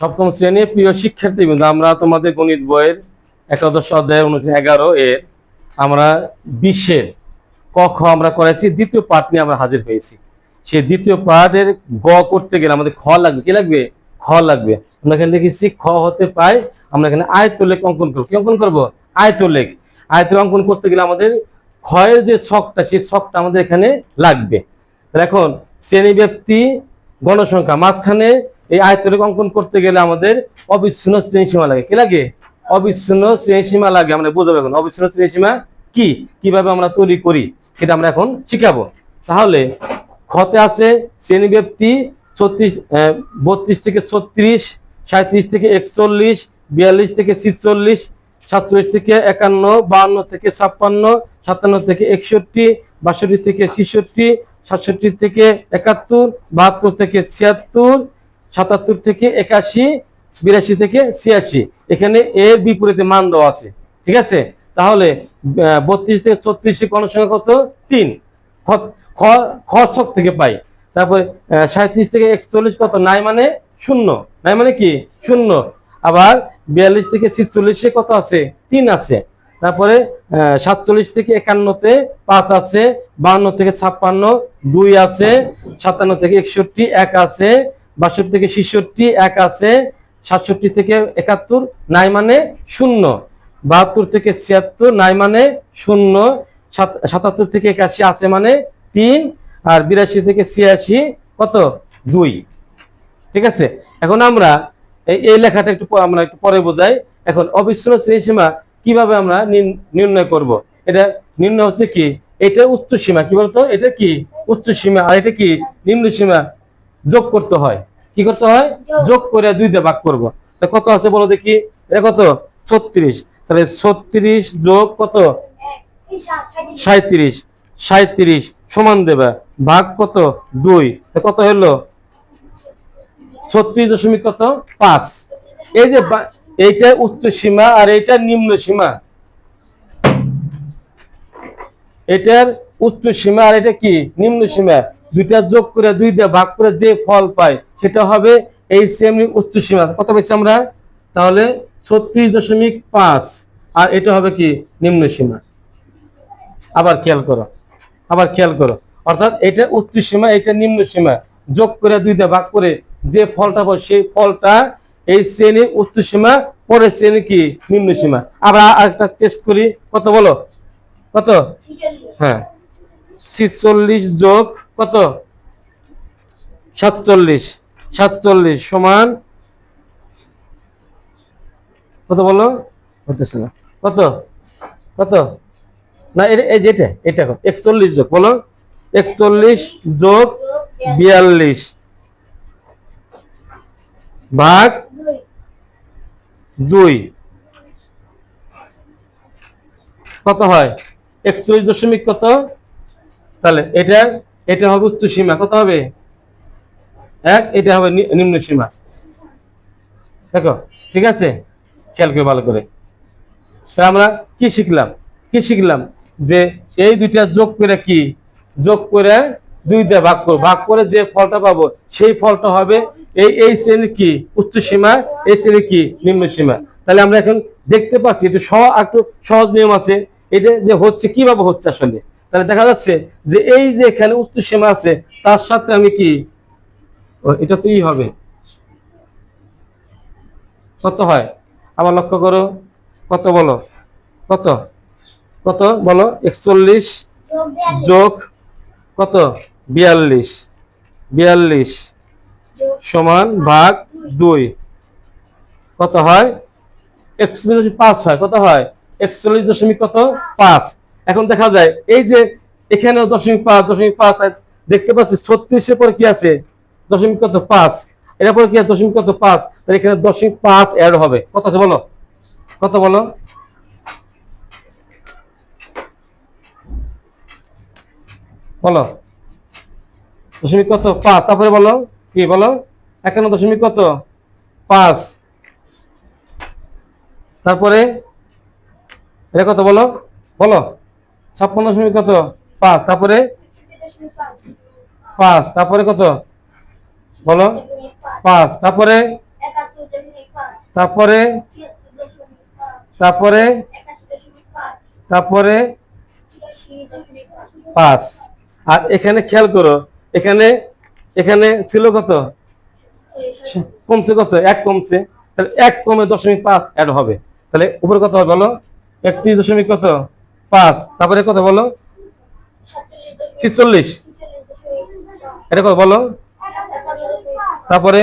সপ্তম শ্রেণির প্রিয় শিক্ষার্থীবৃন্দ আমরা তোমাদের গণিত বইয়ের একাদশ অধ্যায় অনুষ্ঠিত এগারো এর আমরা বিশ্বের ক খ আমরা করেছি, দ্বিতীয় পার্ট নিয়ে আমরা হাজির হয়েছি। সেই দ্বিতীয় পার্টের গ করতে গেলে আমাদের খ লাগবে, কি লাগবে? খ লাগবে। আমরা এখানে লিখেছি খ হতে পাই আমরা এখানে আয়তলেখ অঙ্কন করব। কি অঙ্কন করব? আয়তলেখ। আয়তলেখ অঙ্কন করতে গেলে আমাদের ক্ষয়ের যে ছকটা, সেই ছকটা আমাদের এখানে লাগবে। এখন শ্রেণি ব্যক্তি গণসংখ্যা, মাঝখানে এই আয়তরেখ অঙ্কন করতে গেলে আমাদের অবিচ্ছিন্ন শ্রেণীসীমা লাগে। কি লাগে? অবিচ্ছিন্ন শ্রেণীসীমা লাগে। আমরা বুঝব এখন অবিচ্ছিন্ন শ্রেণীসীমা কি? কীভাবে আমরা তৈরি করি? সেটা আমরা এখন শিখাবো। তাহলে খতে আছে শ্রেণি ব্যক্তি ছত্রিশ বত্রিশ থেকে ছত্রিশ সাঁত্রিশ থেকে একচল্লিশ, বিয়াল্লিশ থেকে ছিচল্লিশ, সাতচল্লিশ থেকে একান্ন, বাহান্ন থেকে ছাপ্পান্ন, সাতান্ন থেকে একষট্টি, বাষট্টি থেকে ছেষট্টি, সাতষট্টি থেকে একাত্তর, বাহাত্তর থেকে ছিয়াত্তর সাতাত্তর থেকে একাশি, বিরাশি থেকে ছিয়াশি। এখানে এর বিপরীতে মান দেওয়া আছে। ঠিক আছে? তাহলে বত্রিশ থেকে ছত্রিশে গণসংখ্যা কত? তিন। খ- থেকে পাই। তারপরে সাঁত্রিশ থেকে একচল্লিশ কত? নাই মানে শূন্য। নাই মানে কি? শূন্য। আবার বিয়াল্লিশ থেকে ছিচল্লিশে কত আছে? তিন আছে। তারপরে সাতচল্লিশ থেকে একান্নতে পাঁচ আছে, বাহান্ন থেকে ছাপ্পান্ন, দুই আছে, সাতান্ন থেকে একষট্টি, এক আছে বাষট্টি থেকে ছেষট্টি, এক আছে, সাতষট্টি থেকে একাত্তর, নাই মানে শূন্য। বাহাত্তর থেকে ছিয়াত্তর, নাই মানে শূন্য। সাত- সাতাত্তর থেকে একাশি আছে মানে তিন, আর বিরাশি থেকে ছিয়াশি কত? দুই। ঠিক আছে? এখন আমরা এই লেখাটা একটু আমরা একটু পরে বোঝাই। এখন অবিচ্ছিন্ন শ্রেণীসীমা কীভাবে আমরা নির- নির্ণয় করব? এটা নির্ণয় হচ্ছে কি? এটা উচ্চ সীমা কি বলতো? এটা কি? উচ্চ সীমা আর এটা কি? নিম্ন সীমা যোগ করতে হয়। কি করতে হয়? যোগ। করে দুই দিয়ে ভাগ করব। তা কত আছে বলো দেখি? এটা কত? ছত্রিশ। তাহলে ছত্রিশ যোগ কত? সাঁত্রিশ সাঁত্রিশ সমান দেবে। ভাগ কত? দুই। কত হলো? ছত্রিশ দশমিক কত? পাঁচ। এই যে এইটা উচ্চ সীমা আর এইটা নিম্ন সীমা। এটার উচ্চ সীমা আর এটা কি? নিম্ন সীমা। দুইটা যোগ করে দুই দিয়ে ভাগ করে যে ফল পায়, সেটা হবে এই সেম উচ্চ সীমা। কত পেয়েছি আমরা? তাহলে ছত্রিশ দশমিক পাঁচ। আর এটা হবে কি? নিম্ন সীমা। আবার খেয়াল করো। আবার খেয়াল করো। অর্থাৎ এটা উচ্চ সীমা, এটা নিম্ন সীমা। যোগ করে দুই দিয়ে ভাগ করে যে ফলটা পাবো, সেই ফলটা এই শ্রেণির উচ্চ সীমা, পরের শ্রেণি কি? নিম্ন সীমা। আবার আরেকটা টেস্ট করি। কত বলো? কত? হ্যাঁ। ছিচল্লিশ যোগ কত? সাতচল্লিশ। সাতচল্লিশ সমান কত বলো হতেছে না। কত? কত? না, এটা- এই যে এটা এটা একচল্লিশ যোগ, বলো। একচল্লিশ যোগ বিয়াল্লিশ ভাগ দুই। কত হয়? একচল্লিশ দশমিক কত? তাহলে এটা এটা হবে উচ্চ সীমা। কত হবে? এক, এটা হবে নিম্ন সীমা। দেখো, ঠিক আছে? খেয়াল করে ভালো করে। আমরা কি শিখলাম? কি শিখলাম? যে এই দুইটা যোগ করে কি? যোগ করে দুই দিয়ে ভাগ করব। ভাগ করে যে ফলটা পাবো, সেই ফলটা হবে এই এই শ্রেণির কি? উচ্চ সীমা, এই শ্রেণির কি? নিম্ন সীমা। তাহলে আমরা এখন দেখতে পাচ্ছি একটু সহ একটু সহজ নিয়ম আছে। এটা যে হচ্ছে, কীভাবে হচ্ছে আসলে? তাহলে দেখা যাচ্ছে যে এই যে এখানে উচ্চ সীমা আছে, তার সাথে আমি কি? এটা তো হবে। কত হয়? আবার লক্ষ্য করো। কত বলো? কত? কত বলো? একচল্লিশ যোগ কত? বিয়াল্লিশ। বিয়াল্লিশ সমান ভাগ দুই। কত হয়? একচল্লিশ পাঁচ হয়। কত হয়? একচল্লিশ দশমিক কত? পাঁচ। এখন দেখা যায়, এই যে এখানে দশমিক পাঁচ দশমিক পাঁচ দেখতে পাচ্ছি ছত্রিশের পরে কি আছে? দশমিক কত? পাঁচ। এর পরে কি আছে? দশমিক কত? পাঁচ। তাহলে এখানে দশমিক পাঁচ অ্যাড হবে। কত আছে বলো? কত বলো? বলো। দশমিক কত? পাঁচ। তারপরে বলো। কি বলো? একান্ন দশমিক কত? পাঁচ। তারপরে এটা কত বলো? বলো। ছাপ্পান্ন দশমিক কত? পাঁচ। তারপরে? পাঁচ। তারপরে কত? বলো। পাঁচ। তারপরে? তারপরে? তারপরে? তারপরে? পাঁচ। আর এখানে খেয়াল করো, এখানে এখানে ছিল কত? কমছে কত? এক কমছে। তাহলে এক কমে দশমিক পাঁচ অ্যাড হবে। তাহলে উপরে কত হবে বলো? একত্রিশ দশমিক কত? পাঁচ, তারপরে কত বলো? ছিচল্লিশ। এটা কত বলো? তারপরে?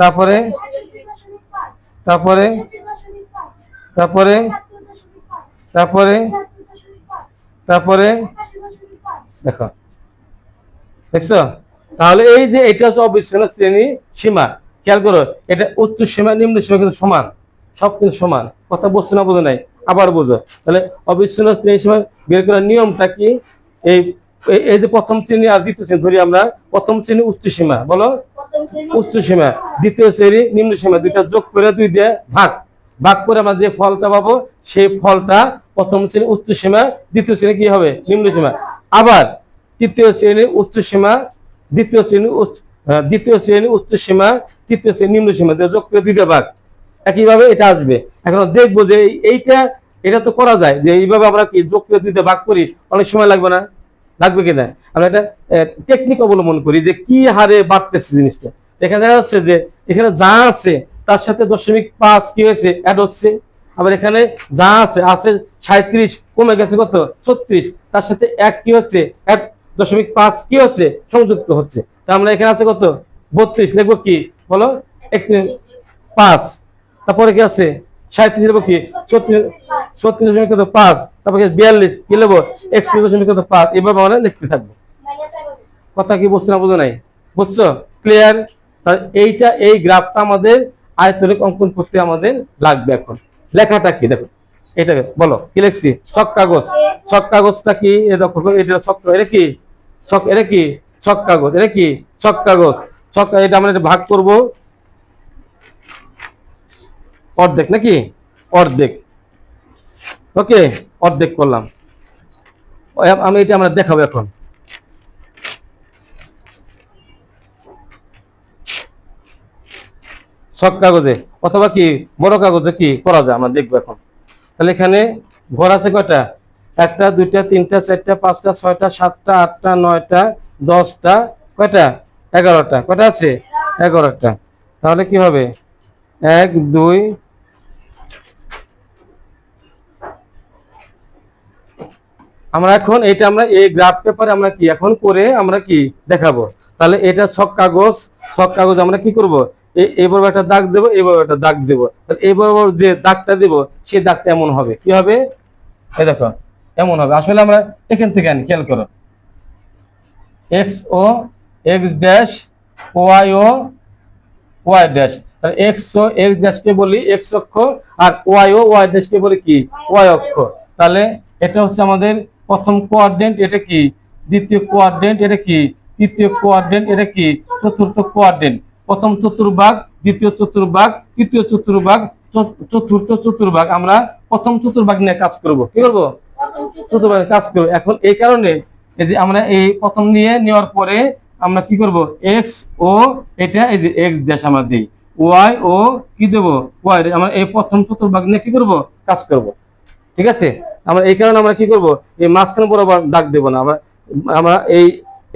তারপরে? তারপরে? তারপরে? তারপরে? তারপরে? দেখো। দেখছ? তাহলে এই যে এটা হচ্ছে অবিচ্ছিন্ন শ্রেণি সীমা। খেয়াল করো, এটা উচ্চ সীমা, নিম্ন সীমা কিন্তু সমান। সব কিন্তু সমান। কথা বুঝছ না বোঝো নাই? আবার বোঝো। তাহলে অবিচ্ছিন্ন শ্রেণি সীমা বের করার নিয়মটা কি? এই এই- যে প্রথম শ্রেণি আর দ্বিতীয় শ্রেণি ধরি আমরা প্রথম শ্রেণি উচ্চ সীমা বলো? উচ্চ সীমা। দ্বিতীয় শ্রেণি নিম্ন সীমা দুইটা যোগ করে দুই দিয়ে ভাগ। ভাগ করে আমরা যে ফলটা পাবো সেই ফলটা প্রথম শ্রেণি উচ্চ সীমা দ্বিতীয় শ্রেণি কি হবে? নিম্ন সীমা। আবার তৃতীয় শ্রেণি উচ্চ সীমা দ্বিতীয় শ্রেণি দ্বিতীয় শ্রেণি উচ্চ সীমা তৃতীয় শ্রেণি নিম্ন সীমা দিয়ে যোগ করে দুইটা ভাগ। একইভাবে এটা আসবে। এখন দেখব যে এইটা এটা তো করা যায় যে এইভাবে আমরা কি যোগ দুইটা ভাগ করি, অনেক সময় লাগবে না? লাগবে কিনা? আমরা এটা টেকনিক অবলম্বন করি যে কি হারে বাড়তেছে জিনিসটা। এখানে দেখা যাচ্ছে যে এখানে যা আছে, তার সাথে দশমিক পাঁচ কি হয়েছে? অ্যাড হচ্ছে। আবার এখানে যা আছে আছে সাঁত্রিশ কমে গেছে কত? ছত্রিশ। তার সাথে এক কি হচ্ছে? এক দশমিক পাঁচ কি হচ্ছে? সংযুক্ত হচ্ছে। তা আমরা এখানে আছে কত? বত্রিশ। লিখব কি? বলো? পাঁচ। তারপরে কি আছে? সাঁত্রিশ লিখব কি? ছত্রিশ ছত্রিশ দশমিক কত পাঁচ, তারপরে বিয়াল্লিশ, কি লিখব একত্রিশ দশমিক কত পাঁচ, এভাবে আমরা লিখতে থাকব। কথা কি বুঝছ না বুঝো নাই? বুঝছ? ক্লিয়ার এইটা, এই গ্রাফটা আমাদের আয়তনিক অঙ্কন করতে আমাদের লাগবে এখন। লেখাটা কি? দেখো, এটা বলো, কি ছক কাগজ। ছক কাগজটা কি? এটা ছক, এটা কি? ছক, এটা কি? ছক কাগজ, এটা কি? ছক কাগজ। ছক, এটা আমরা ভাগ করব। অর্ধেক নাকি? অর্ধেক। ওকে, অর্ধেক করলাম। আমি এটা আমরা দেখাবো এখন। সব কাগজে, অথবা কি বড় কাগজে কি করা যায়, আমরা দেখব এখন। তাহলে এখানে ঘর আছে কয়টা? একটা, দুইটা, তিনটা, চারটা, পাঁচটা, ছয়টা, সাতটা, আটটা, নয়টা, দশটা, কয়টা? এগারোটা। কয়টা আছে? এগারোটা। তাহলে কি হবে? এক, দুই আমরা এখন এটা আমরা এই গ্রাফ পেপারে আমরা কি এখন করে আমরা কি দেখাবো? তাহলে এটা ছক কাগজ ছক কাগজ আমরা কি করব? এ- এইভাবে একটা দাগ দেবো এইভাবে একটা দাগ দেবো। তাহলে এইভাবে যে দাগটা দেবো, সেই দাগটা এমন হবে। কি হবে? এই দেখো, এমন হবে। আসলে আমরা এখান থেকে আনি, খেয়াল করো। এক্স ও এক্স ড্যাশ ওয়াই ও ওয়াই ড্যাশ তাহলে এক্স ও এক্স ড্যাশকে বলি এক্স অক্ষ, আর ওয়াই ও ওয়াই ড্যাশকে বলি কি? ওয়াই অক্ষ। তাহলে এটা হচ্ছে আমাদের প্রথম কোয়াড্রেন্ট এটা কি? দ্বিতীয় কোয়াড্রেন্ট এটা কি? তৃতীয় কোয়াড্রেন্ট এটা কি? চতুর্থ কোয়াড্রেন্ট প্রথম চতুর্ভাগ দ্বিতীয় চতুর্ভাগ তৃতীয় চতুর্ভাগ চত- চতুর্থ চতুর্ভাগ। আমরা প্রথম চতুর্ভাগ নিয়ে কাজ করব। কি করব? চতুর্ভাগে। কাজ করব। এখন এই কারণে এই যে আমরা এই প্রথম নিয়ে নেওয়ার পরে আমরা কি করব? এক্স ও এটা এই যে এক্স ড্যাশ আমরা দিই। ওয়াই ও কি দেবো? ওয়াই আমরা এই প্রথম চতুর্ভাগ নিয়ে কি করব? কাজ করব। ঠিক আছে? আমরা এই কারণে আমরা কি করব? এই মাঝখানে বরাবর দাগ দেব না। আমরা আমরা এই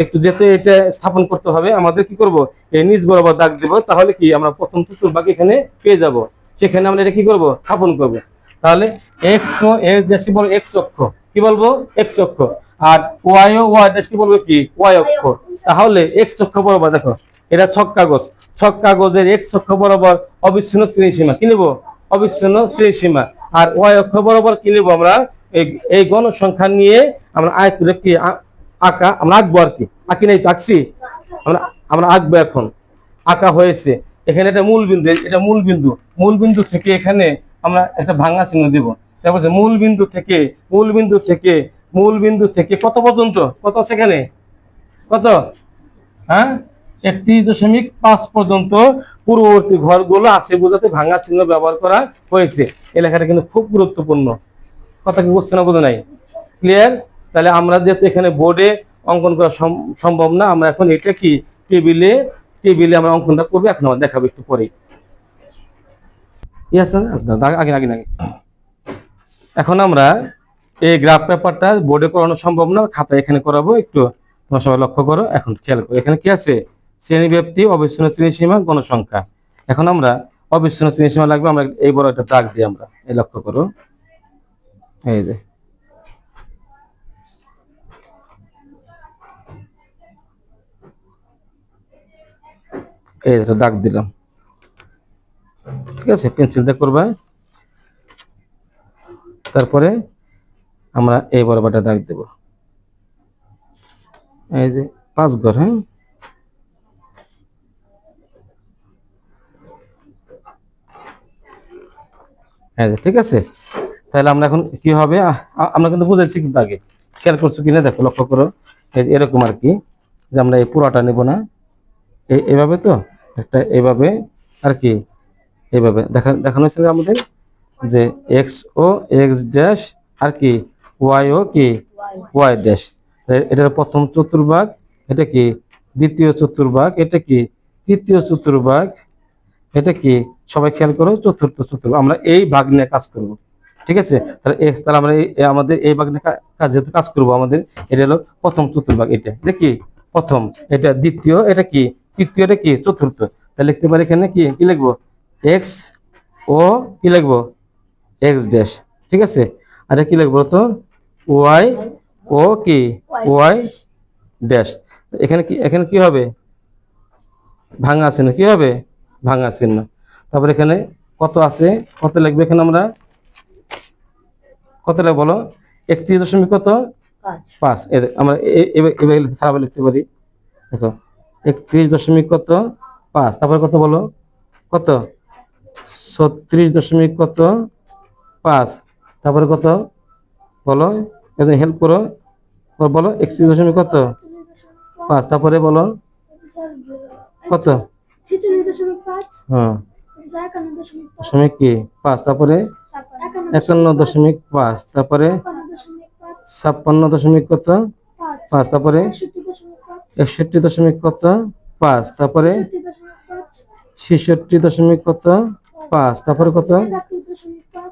একটু যেতে এটা স্থাপন করতে হবে। আমাদের কি করব? এই নিচ বরাবর দাগ দেব তাহলে কি আমরা প্রথম চতুর্ভাগ এখানে পেয়ে যাব। সেখানে আমরা এটা কি করব? স্থাপন করব। তাহলে এক্স ও এক্স বলব এক্স অক্ষ। কি বলব? এক্স অক্ষ। আর ওয়াই ও ওয়াই ড্যাশ কি বলব কি? ওয়াই অক্ষ। তাহলে এক্স অক্ষ বরাবর দেখো এটা ছক কাগজ। ছক কাগজের এক্স অক্ষ বরাবর অবিচ্ছিন্ন শ্রেণি সীমা কি নেব? অবিচ্ছিন্ন শ্রেণি সীমা আর ওয়াই অক্ষ বরাবর কি নেব আমরা? এই এই গণসংখ্যা নিয়ে আমরা আয়তরে কি আঁকা, আমরা আঁকবো আর কি? আঁকি নাই তো, আঁকছি? আমরা আমরা আঁকবো এখন। আঁকা হয়েছে। এখানে এটা মূল বিন্দু, এটা মূল বিন্দু। মূল বিন্দু থেকে এখানে আমরা একটা ভাঙা চিহ্ন দিব। তারপর মূল বিন্দু থেকে, মূল বিন্দু থেকে, মূল বিন্দু থেকে কত পর্যন্ত? কত আছে এখানে? কত? হ্যাঁ? একত্রিশ দশমিক পাঁচ পর্যন্ত পূর্ববর্তী ঘরগুলো আছে বোঝাতে ভাঙা চিহ্ন ব্যবহার করা হয়েছে। এলাকাটা কিন্তু খুব গুরুত্বপূর্ণ। কথা কি বুঝছে না বোঝো নাই? ক্লিয়ার তাহলে আমরা যেহেতু এখানে বোর্ডে অঙ্কন করা সম- সম্ভব না, আমরা এখন এটা কি? টেবিলে টেবিলে আমরা অঙ্কনটা করব, এখন আমরা দেখাবো একটু পরে। আগে এখন আমরা এই গ্রাফ পেপারটা বোর্ডে করানো সম্ভব না খাতা এখানে করাবো একটু। তোমার সবাই লক্ষ্য করো, এখন খেয়াল করো। এখানে কি আছে? শ্রেণি ব্যক্তি অবিচ্ছিন্ন শ্রেণি সীমা গণসংখ্যা। এখন আমরা অবিচ্ছিন্ন শ্রেণি সীমা লাগবে, আমরা এই বড় একটা দাগ দিই আমরা, এই লক্ষ্য করো। এই যে। এই একটা দাগ দিলাম। ঠিক আছে পেন্সিল দিয়ে করবা। তারপরে আমরা এই বরাবরটা দাগ দেব। এই যে পাঁচ ঘর হ্যাঁ? এই যে, ঠিক আছে? তাহলে আমরা এখন কি হবে? আমরা কিন্তু বুঝেছি কিন্তু আগে। খেয়াল করছ কিনা? দেখো, লক্ষ্য করো। এরকম আর কি, যে আমরা এই পুরাটা নেব না। এভাবে তো? একটা এভাবে আর কি এইভাবে দেখা দেখানো হয়েছে আমাদের? যে এক্স ও এক্স ড্যাশ আর কি ওয়াই ও কি ওয়াই ড্যাশ এটার প্রথম চতুর্ভাগ, এটা কি, দ্বিতীয় চতুর্ভাগ, এটা কি, তৃতীয় চতুর্ভাগ, এটা কি? সবাই খেয়াল করো, চতুর্থ চতুর্ভাগ। আমরা এই ভাগ নিয়ে কাজ করব। ঠিক আছে? তাহলে এক্স তাহলে আমরা আমাদের এই ভাগ কাজ যেহেতু কাজ করব আমাদের, এটা হলো প্রথম চতুর্ভাগ এটা। কি? প্রথম। এটা দ্বিতীয়, এটা কি? তৃতীয়, এটা কি? চতুর্থ। তাহলে লিখতে পারি এখানে কি? কি লিখব? এক্স, ও, কি লিখব? X dash. ঠিক আছে? আর কি লিখব তো ওয়াই, ও কি? Y dash. এখানে কি এখানে কি হবে? ভাঙা চিহ্ন। কি হবে? ভাঙা চিহ্ন। তারপর এখানে কত আছে? কত লিখবে এখানে আমরা? কত লিখব বলো? একত্রিশ দশমিক কত? পাঁচ। আমরা এ- এ- এভাবে খারাপ লিখতে পারি। দেখো একত্রিশ দশমিক কত? পাঁচ। তারপরে কত বলো? কত? ছত্রিশ দশমিক কত? পাঁচ। তারপরে কত? বলো একজন হেল্প করো। বলো একত্রিশ দশমিক কত? পাঁচ। তারপরে বলো কত? হ্যাঁ। দশমিক কি? পাঁচ। তারপরে একান্ন দশমিক পাঁচ তারপরে ছাপ্পান্ন দশমিক কত? পাঁচ তারপরে একষট্টি দশমিক কত? পাঁচ তারপরে ছেষট্টি দশমিক কত? পাঁচ তারপরে কত?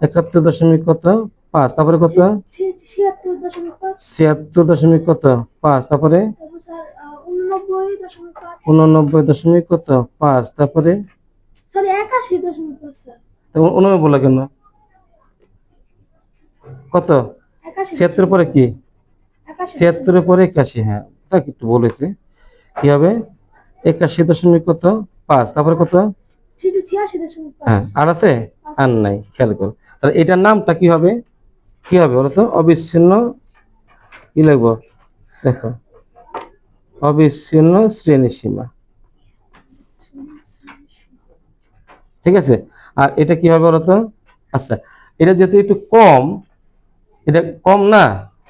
একাত্তর দশমিক কত? পাঁচ তারপরে কত? ছিয়াত্তর দশমিক কত? পাঁচ তারপরে উননব্বই দশমিক কত? পাঁচ তারপরে উননব্বই বলা কেন? কত? ছিয়াত্তর পরে কি? একাশি। ছিয়াত্তরের পরে একাশি হ্যাঁ। তা একটু বলেছে কি হবে? একাশি দশমিক কত? পাঁচ। তারপরে কত? হ্যাঁ আর আছে? আর নাই খেয়াল করো। তাহলে এটার নামটা কি হবে? কি হবে বলো তো? অবিচ্ছিন্ন কি লিখব? দেখো। অবিচ্ছিন্ন শ্রেণি সীমা। ঠিক আছে? আর এটা কি হবে বলো তো? আচ্ছা এটা যেহেতু একটু কম এটা কম না,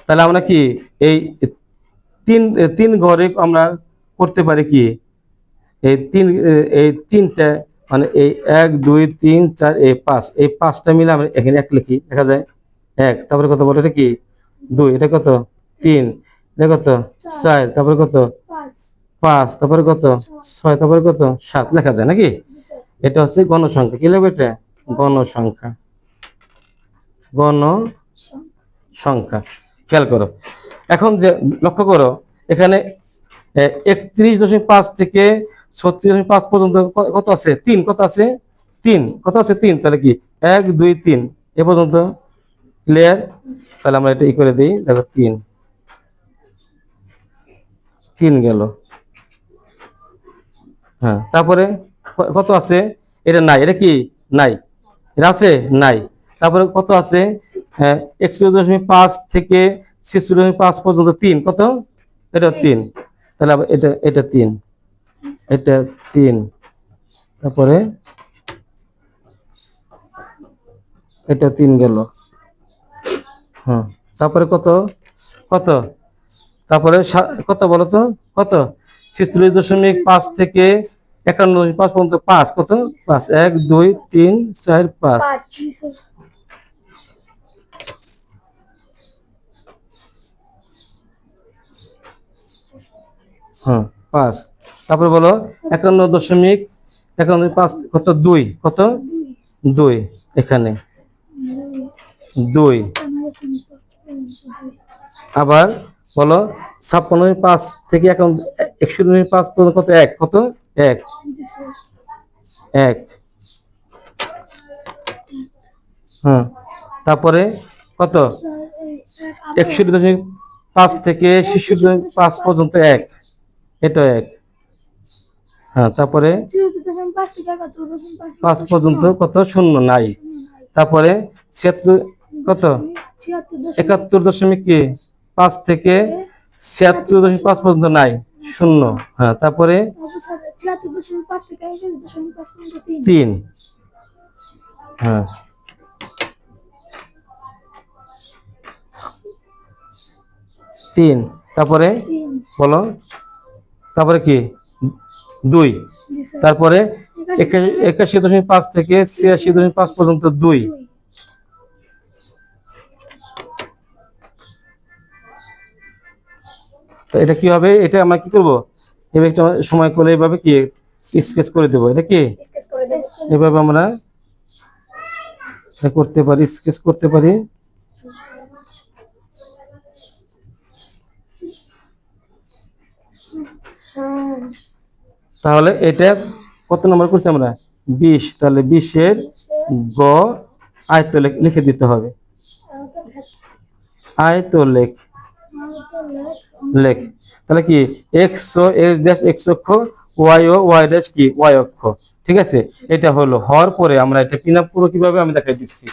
তাহলে আমরা কি এই তিন তিন ঘরে আমরা করতে পারি কি? এই তিন, এই তিনটা মানে এই এক, দুই, তিন, চার, এই পাঁচ, এই পাঁচটা মিলে আমরা এখানে এক লিখি, দেখা যায়? এক, তারপরে কত বলো? এটা কি? দুই, এটা কত? তিন, এটা কত? চার, তারপরে কত? পাঁচ, তারপরে কত? ছয়, তারপরে কত? সাত, লেখা যায় নাকি? এটা হচ্ছে গণসংখ্যা, কি লিখবে এটা? গণসংখ্যা। গণ সংখ্যা। খেয়াল করো। এখন যে, লক্ষ্য করো, এখানে একত্রিশ দশমিক পাঁচ থেকে ছত্রিশ দশমিক পাঁচ পর্যন্ত কত আছে? তিন। কত আছে? তিন। কত আছে? তিন। তাহলে কি? এক, দুই, তিন। এ পর্যন্ত ক্লিয়ার তাহলে আমরা এটা ই করে দিই। দেখো, তিন। তিন গেল। হ্যাঁ তারপরে কত আছে? এটা নাই। এটা কি? নাই। এটা আছে? নাই। তারপরে কত আছে? হ্যাঁ একশো দশমিক পাঁচ থেকে ছেচল্লিশ দশমিক পাঁচ পর্যন্ত তিন কত? এটা তিন। তাহলে আবার এটা এটা তিন। এটা তিন। তারপরে এটা তিন গেল। হ্যাঁ তারপরে কত? কত? তারপরে কত বলো তো? কত? ছেচল্লিশ দশমিক পাঁচ থেকে একান্ন দশমিক পাঁচ পর্যন্ত পাঁচ কত? পাঁচ এক দুই তিন চার পাঁচ। স্যার হ্যাঁ পাঁচ। তারপরে বলো, একান্ন দশমিক, একান্ন পাঁচ, কত? দুই। কত? দুই এখানে। দুই। আবার বলো, ছাপ্পান্ন পাঁচ থেকে এখন একশো দশমিক পাঁচ পর্যন্ত কত? এক। কত? এক। এক। হুম তারপরে কত? স্যার এই এক আবার একষট্টি দশমিক পাঁচ থেকে দশমিক পাঁচ পর্যন্ত এক। এটা এক। হ্যাঁ তারপরে পাঁচ পর্যন্ত কত? শূন্য নাই। তারপরে কত? একাত্তর দশমিক কি? পাঁচ থেকে ছিয়াত্তর দশমিক পাঁচ পর্যন্ত নাই। শূন্য। হ্যাঁ তারপরে তিন। হ্যাঁ। তিন। তারপরে বলো। তারপরে কি? দুই। তারপরে একা- একাশি দশমিক পাঁচ থেকে ছিয়াশি দশমিক পাঁচ পর্যন্ত দুই। তো এটা কি হবে? এটা আমরা কি করব? একটা সময় করে এভাবে কি? স্কেচ করে দেবো। এটা কি? এভাবে আমরা করতে পারি স্কেচ করতে পারি হ্যাঁ তাহলে এটা কত নম্বর করছি আমরা? বিশ। তাহলে বিশের গ আয়ত লেখ- দিতে হবে। আয়ত লেখ। লেখ তাহলে কি? এক্স এক্স ড্যাশ এক্স অক্ষ, ওয়াই ও ওয়াই ড্যাশ কি? ওয়াই অক্ষ। ঠিক আছে? এটা হলো, হওয়ার পরে আমরা এটা পিন আপ পুরো কীভাবে আমি দেখাই দিচ্ছি।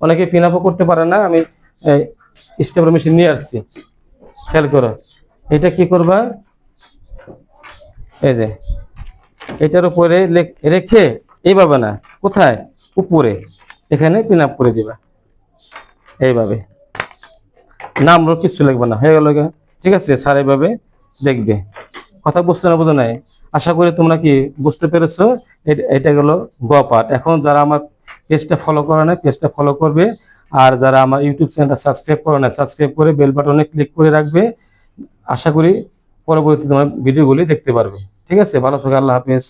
অনেকে পিন আপও করতে পারে না, আমি স্টেপর মেশিন নিয়ে আসছি। খেয়াল করো। এটা কি করবা? এই যে, এটার উপরে রেখে এইভাবে না, কোথায়? উপরে। এখানে পিন আপ করে দিবা। এইভাবে। নাম রোড কিছু লাগবে না, হয়ে গেল ঠিক আছে, স্যার এইভাবে দেখবে। কথা বুঝতে না বোঝো নাই। আশা করি তোমরা কি বুঝতে পেরেছ? এট- গেল গ এখন যারা আমার পেজটা ফলো করে না পেজটা ফলো করবে। আর যারা আমার ইউটিউব চ্যানেলটা সাবস্ক্রাইব করে না সাবস্ক্রাইব করে বেল বাটনে ক্লিক করে রাখবে। আশা করি পরবর্তী তোমার ভিডিওগুলি দেখতে পারবে। ঠিক আছে? ভালো থাকো আল্লাহ হাফেজ।